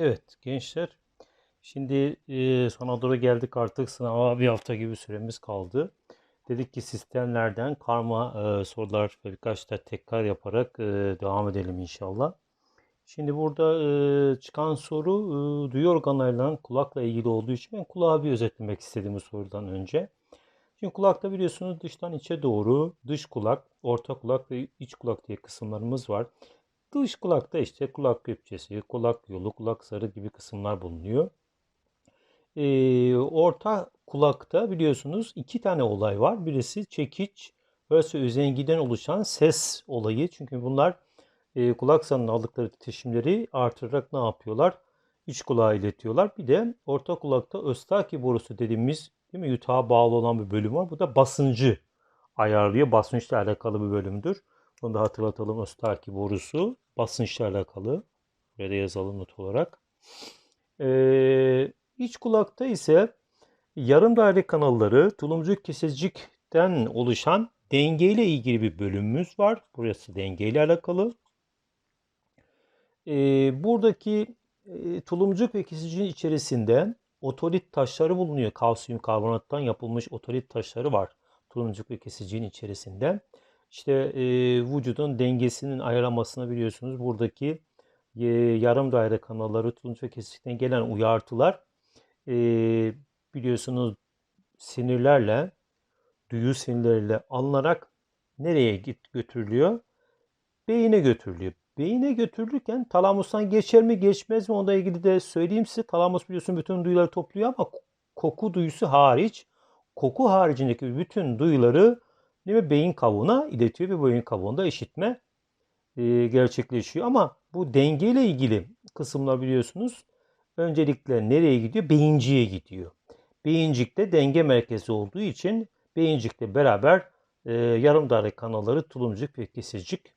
Evet gençler şimdi e, sona doğru geldik artık sınava bir hafta gibi süremiz kaldı. Dedik ki sistemlerden karma e, sorular ve birkaç da tekrar yaparak e, devam edelim inşallah. Şimdi burada e, çıkan soru e, duyu organlarıyla kulakla ilgili olduğu için ben kulağı bir özetlemek istedim bu sorudan önce. Şimdi kulakta biliyorsunuz dıştan içe doğru dış kulak, orta kulak ve iç kulak diye kısımlarımız var. Dış kulakta işte kulak köpçesi, kulak yolu, kulak zarı gibi kısımlar bulunuyor. Ee, orta kulakta biliyorsunuz iki tane olay var. Birisi çekiç, burası özengiden oluşan ses olayı. Çünkü bunlar e, kulak zarının aldıkları titreşimleri artırarak ne yapıyorlar? İç kulağa iletiyorlar. Bir de orta kulakta Östaki borusu dediğimiz değil mi yutağa bağlı olan bir bölüm var. Bu da basıncı ayarlıyor. Basınçla alakalı bir bölümdür. Onu da hatırlatalım. Östaki borusu basınçla alakalı. Buraya da yazalım not olarak. Ee, iç kulakta ise yarım daire kanalları tulumcuk kesecikten oluşan dengeyle ilgili bir bölümümüz var. Burası dengeyle alakalı. Ee, buradaki e, tulumcuk ve kesiciğin içerisinde otolit taşları bulunuyor. Kalsiyum karbonattan yapılmış otolit taşları var tulumcuk ve kesiciğin içerisinde. İşte e, vücudun dengesinin ayarlamasını biliyorsunuz. Buradaki e, yarım daire kanalları tulumcuk ve kesicikten gelen uyartılar e, biliyorsunuz sinirlerle, duyu sinirleriyle alınarak nereye git götürülüyor? Beyine götürülüyor. Beyine götürülürken talamustan geçer mi geçmez mi onunla ilgili de söyleyeyim size. Talamus biliyorsun bütün duyuları topluyor ama koku duyusu hariç koku haricindeki bütün duyuları mi, beyin kabuğuna iletiyor ve beyin kabuğunda işitme e, gerçekleşiyor. Ama bu dengeyle ilgili kısımlar biliyorsunuz öncelikle nereye gidiyor? Beyinciğe gidiyor. Beyincikte denge merkezi olduğu için beyincikle beraber e, yarım daire kanalları tulumcuk ve kesicik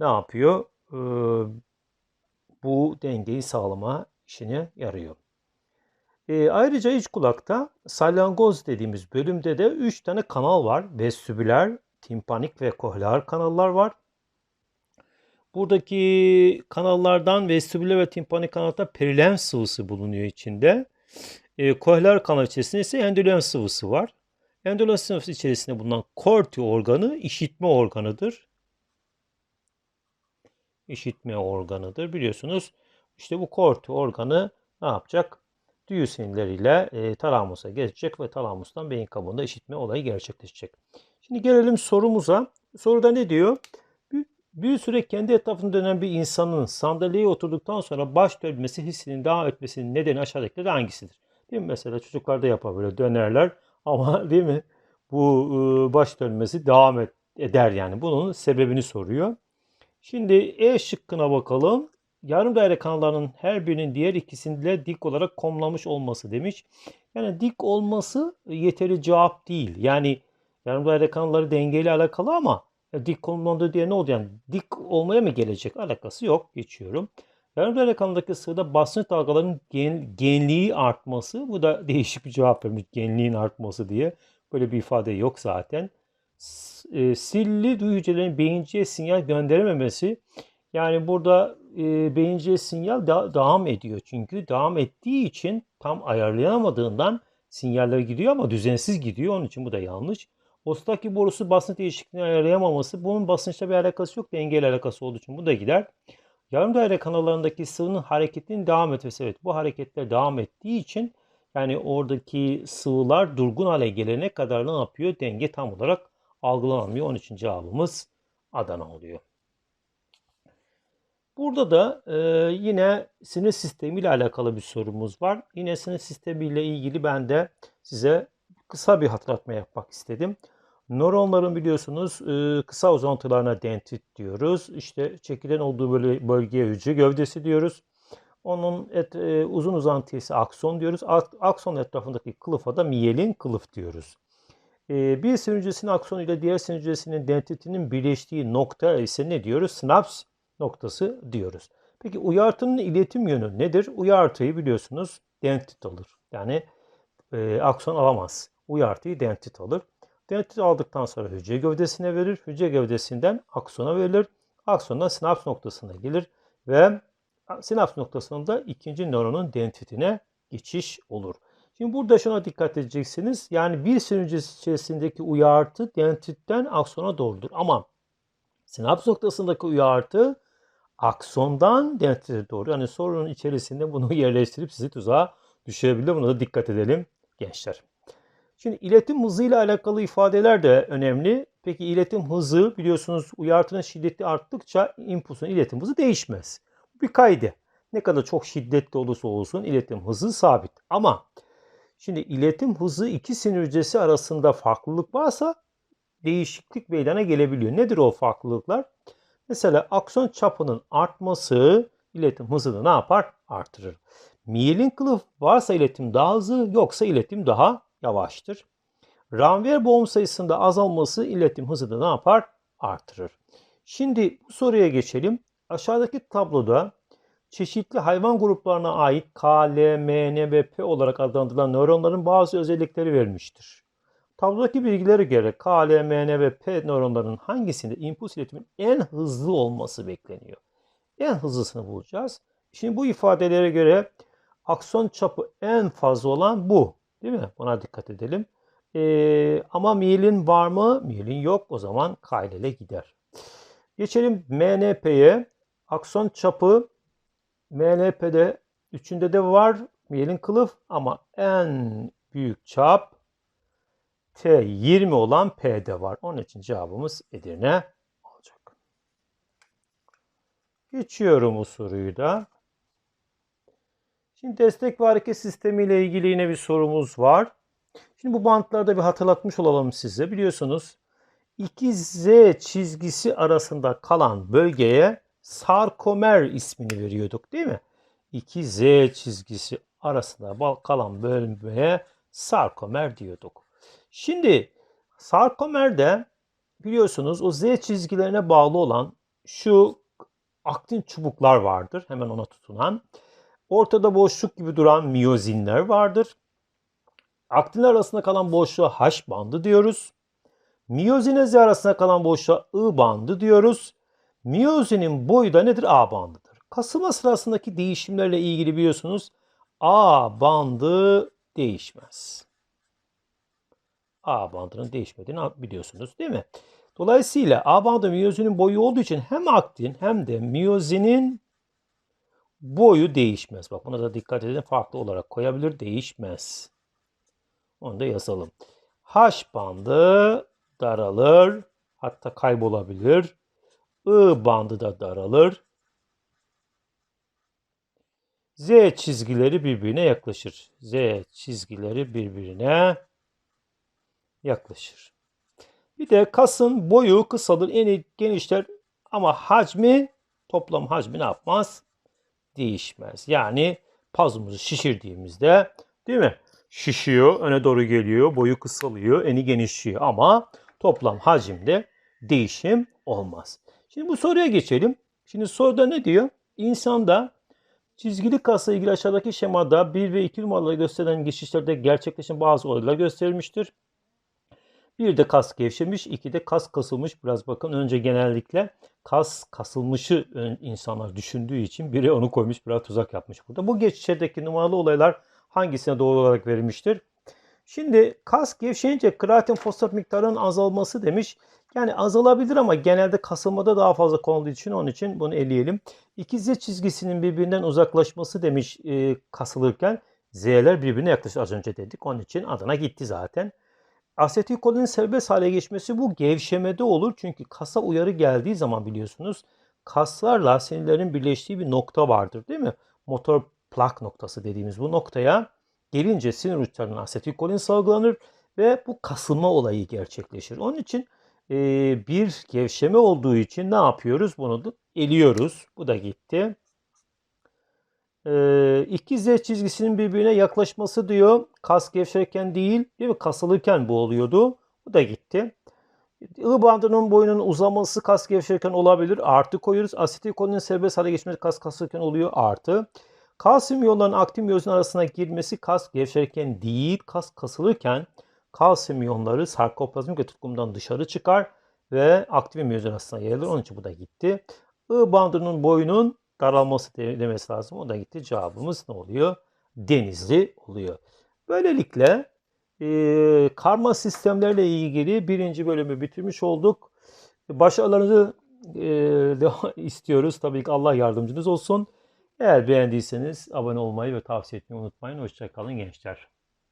ne yapıyor? E, bu dengeyi sağlama işine yarıyor. E, ayrıca iç kulakta salyangoz dediğimiz bölümde de 3 tane kanal var. Vestibüler, timpanik ve kohlear kanallar var. Buradaki kanallardan vestibüler ve timpanik kanalda perilenf sıvısı bulunuyor içinde. E, kohlear kanal içerisinde ise endolenf sıvısı var. Endolenf sıvısı içerisinde bulunan korti organı işitme organıdır. İşitme organıdır biliyorsunuz. İşte bu korti organı ne yapacak? Duyu sinirleriyle e, talamusa geçecek ve talamustan beyin kabuğunda işitme olayı gerçekleşecek. Şimdi gelelim sorumuza. Soruda ne diyor? Bir, süre kendi etrafında dönen bir insanın sandalyeye oturduktan sonra baş dönmesi hissinin devam etmesinin nedeni aşağıdakilerden hangisidir? Değil mi? Mesela çocuklarda yapar böyle dönerler ama değil mi? Bu e, baş dönmesi devam et, eder yani. Bunun sebebini soruyor. Şimdi E şıkkına bakalım. Yarım daire kanallarının her birinin diğer ikisiyle dik olarak komlamış olması demiş. Yani dik olması yeteri cevap değil. Yani yarım daire kanalları dengeyle alakalı ama dik konumlandığı diye ne oldu yani dik olmaya mı gelecek alakası yok geçiyorum. Yarım daire kanalındaki sırada basınç dalgalarının gen, genliği artması bu da değişik bir cevap vermiş genliğin artması diye böyle bir ifade yok zaten. S- e, silli duyu hücrelerin beyinciye sinyal gönderememesi yani burada e, beyinciye sinyal da, devam ediyor çünkü devam ettiği için tam ayarlayamadığından sinyaller gidiyor ama düzensiz gidiyor onun için bu da yanlış. Ostaki borusu basınç değişikliğini ayarlayamaması bunun basınçla bir alakası yok dengeyle alakası olduğu için bu da gider. Yarım daire kanallarındaki sıvının hareketinin devam etmesi evet bu hareketler devam ettiği için yani oradaki sıvılar durgun hale gelene kadar ne yapıyor? Denge tam olarak algılanamıyor. Onun için cevabımız Adana oluyor. Burada da e, yine sinir sistemi ile alakalı bir sorumuz var. Yine sinir sistemi ile ilgili ben de size kısa bir hatırlatma yapmak istedim. Nöronların biliyorsunuz e, kısa uzantılarına dendrit diyoruz. İşte çekilen olduğu böyle bölgeye hücre gövdesi diyoruz. Onun et, e, uzun uzantısı ise akson diyoruz. Akson etrafındaki kılıfa da miyelin kılıf diyoruz. E, bir sinir hücresinin aksonu ile diğer sinir hücresinin dendritinin birleştiği nokta ise ne diyoruz? Sinaps noktası diyoruz. Peki uyartının iletim yönü nedir? Uyartıyı biliyorsunuz dendrit alır. Yani e, akson alamaz. Uyartıyı dendrit alır. Dendrit aldıktan sonra hücre gövdesine verir. Hücre gövdesinden aksona verilir. Aksondan sinaps noktasına gelir ve sinaps noktasında ikinci nöronun dendritine geçiş olur. Şimdi burada şuna dikkat edeceksiniz. Yani bir sinir içerisindeki uyartı dendritten aksona doğrudur. Ama sinaps noktasındaki uyartı aksondan dendrite doğru. Yani sorunun içerisinde bunu yerleştirip sizi tuzağa düşürebilir. Buna da dikkat edelim gençler. Şimdi iletim hızıyla alakalı ifadeler de önemli. Peki iletim hızı biliyorsunuz uyartının şiddeti arttıkça impulsun iletim hızı değişmez. Bir kaydı. Ne kadar çok şiddetli olursa olsun iletim hızı sabit. Ama şimdi iletim hızı iki sinir hücresi arasında farklılık varsa değişiklik meydana gelebiliyor. Nedir o farklılıklar? Mesela akson çapının artması iletim hızını ne yapar? Artırır. Miyelin kılıf varsa iletim daha hızlı yoksa iletim daha yavaştır. Ranvier boğum sayısında azalması iletim hızını ne yapar? Artırır. Şimdi bu soruya geçelim. Aşağıdaki tabloda çeşitli hayvan gruplarına ait K, L, M, N ve P olarak adlandırılan nöronların bazı özellikleri verilmiştir. Tablodaki bilgilere göre K, L, M, N ve P nöronlarının hangisinde impuls iletimin en hızlı olması bekleniyor? En hızlısını bulacağız. Şimdi bu ifadelere göre akson çapı en fazla olan bu. Değil mi? Buna dikkat edelim. Ee, ama miyelin var mı? Miyelin yok. O zaman kaydele gider. Geçelim MNP'ye. Akson çapı MNP'de üçünde de var miyelin kılıf ama en büyük çap T20 olan P'de var. Onun için cevabımız Edirne olacak. Geçiyorum bu soruyu da. Şimdi destek ve hareket sistemi ile ilgili yine bir sorumuz var. Şimdi bu bantlarda bir hatırlatmış olalım size. Biliyorsunuz iki Z çizgisi arasında kalan bölgeye sarkomer ismini veriyorduk değil mi? İki Z çizgisi arasında kalan bölgeye sarkomer diyorduk. Şimdi sarkomerde biliyorsunuz o Z çizgilerine bağlı olan şu aktin çubuklar vardır. Hemen ona tutunan. Ortada boşluk gibi duran miyozinler vardır. Aktinler arasında kalan boşluğa H bandı diyoruz. Miyozine Z arasında kalan boşluğa I bandı diyoruz. Miyozinin boyu da nedir? A bandıdır. Kasılma sırasındaki değişimlerle ilgili biliyorsunuz A bandı değişmez. A bandının değişmediğini biliyorsunuz değil mi? Dolayısıyla A bandı miyozinin boyu olduğu için hem aktin hem de miyozinin boyu değişmez. Bak buna da dikkat edin. Farklı olarak koyabilir. Değişmez. Onu da yazalım. H bandı daralır. Hatta kaybolabilir. I bandı da daralır. Z çizgileri birbirine yaklaşır. Z çizgileri birbirine yaklaşır. Bir de kasın boyu kısalır, eni genişler ama hacmi toplam hacmi ne yapmaz? Değişmez. Yani pazumuzu şişirdiğimizde değil mi? Şişiyor, öne doğru geliyor, boyu kısalıyor, eni genişliyor ama toplam hacimde değişim olmaz. Şimdi bu soruya geçelim. Şimdi soruda ne diyor? İnsanda çizgili kasla ilgili aşağıdaki şemada 1 ve 2 numaraları gösteren geçişlerde gerçekleşen bazı olaylar gösterilmiştir. Bir de kas gevşemiş, iki de kas kasılmış. Biraz bakın önce genellikle kas kasılmışı insanlar düşündüğü için biri onu koymuş, biraz tuzak yapmış burada. Bu geçişlerdeki numaralı olaylar hangisine doğru olarak verilmiştir? Şimdi kas gevşeyince kreatin fosfat miktarının azalması demiş. Yani azalabilir ama genelde kasılmada daha fazla konulduğu için onun için bunu eleyelim. İkiz çizgisinin birbirinden uzaklaşması demiş e, kasılırken. Z'ler birbirine yaklaşır az önce dedik. Onun için adına gitti zaten. Asetilkolinin serbest hale geçmesi bu gevşemede olur. Çünkü kasa uyarı geldiği zaman biliyorsunuz kaslarla sinirlerin birleştiği bir nokta vardır değil mi? Motor plak noktası dediğimiz bu noktaya gelince sinir uçlarından asetilkolin salgılanır ve bu kasılma olayı gerçekleşir. Onun için e, bir gevşeme olduğu için ne yapıyoruz? Bunu da eliyoruz. Bu da gitti. E, iki Z çizgisinin birbirine yaklaşması diyor. Kas gevşerken değil, değil mi? Kasılırken bu oluyordu. Bu da gitti. I bandının boyunun uzaması kas gevşerken olabilir. Artı koyuyoruz. Asetilkolinin serbest hale geçmesi kas kasılırken oluyor. Artı. Kalsiyum iyonlarının aktin miyozun arasına girmesi kas gevşerken değil, kas kasılırken kalsiyum iyonları sarkoplazmik retikulumdan dışarı çıkar ve aktif miyozun arasına yayılır. Onun için bu da gitti. I bandının boyunun daralması de- demesi lazım. O da gitti. Cevabımız ne oluyor? Denizli oluyor. Böylelikle e, karma sistemlerle ilgili birinci bölümü bitirmiş olduk. Başarılarınızı e, istiyoruz. Tabii ki Allah yardımcınız olsun. Eğer beğendiyseniz abone olmayı ve tavsiye etmeyi unutmayın. Hoşçakalın gençler.